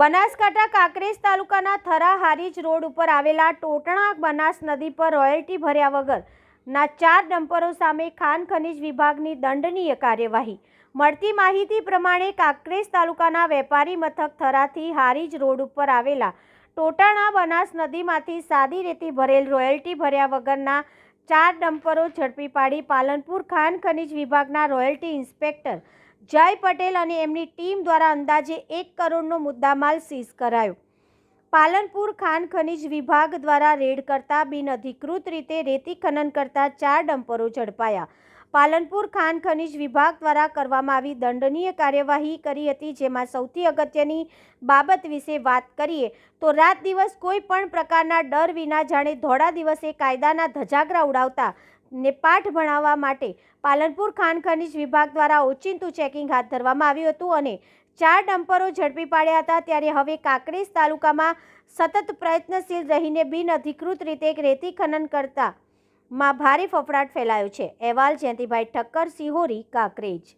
બનાસકાંઠા કાંકરેજ તાલુકાના થરા હારીજ રોડ ઉપર આવેલા ટોટણા બનાસ નદી પર રોયલ્ટી ભર્યા વગર ના ચાર ડમ્પરો સામે ખાન ખનીજ વિભાગની દંડનીય કાર્યવાહી. મળતી માહિતી પ્રમાણે કાંકરેજ તાલુકાના વેપારી મથક થરાથી હારીજ રોડ ઉપર આવેલા ટોટાણા બનાસ નદીમાંથી સાદી રેતી ભરેલ રોયલ્ટી ભર્યા વગરના ચાર ડમ્પરો ઝડપી પાડી પાલનપુર ખાન ખનીજ વિભાગના રોયલ્ટી ઇન્સ્પેક્ટર જય પટેલ અને એમની ટીમ દ્વારા અંદાજે એક કરોડનો મુદ્દામાલ સીઝ કરાયો. પાલનપુર ખાન ખનિજ વિભાગ દ્વારા રેડ કરતા બિનઅધિકૃત રીતે રેતી ખનન કરતા ચાર ડમ્પરો ઝડપાયા. પાલનપુર ખાન ખનિજ વિભાગ દ્વારા કરવામાં આવી દંડનીય કાર્યવાહી કરી હતી, જેમાં સૌથી અગત્યની બાબત વિશે વાત કરીએ તો રાત દિવસ કોઈ પણ પ્રકારના ડર વિના જાણે ધોળા દિવસે કાયદાના ધજાગરા ઉડાવતા ને પાઠ ભણાવવા માટે પાલનપુર ખાન ખનીજ વિભાગ દ્વારા ઓચિંતું ચેકિંગ હાથ ધરવામાં આવ્યું હતું અને ચાર ડમ્પરો ઝડપી પાડ્યા હતા. ત્યારે હવે કાંકરેજ તાલુકામાં સતત પ્રયત્નશીલ રહીને બિનઅધિકૃત રીતે રેતી ખનન કરતા માં ભારે ફફડાટ ફેલાયો છે. અહેવાલ જયંતિભાઈ ઠક્કર, સિહોરી, કાંકરેજ.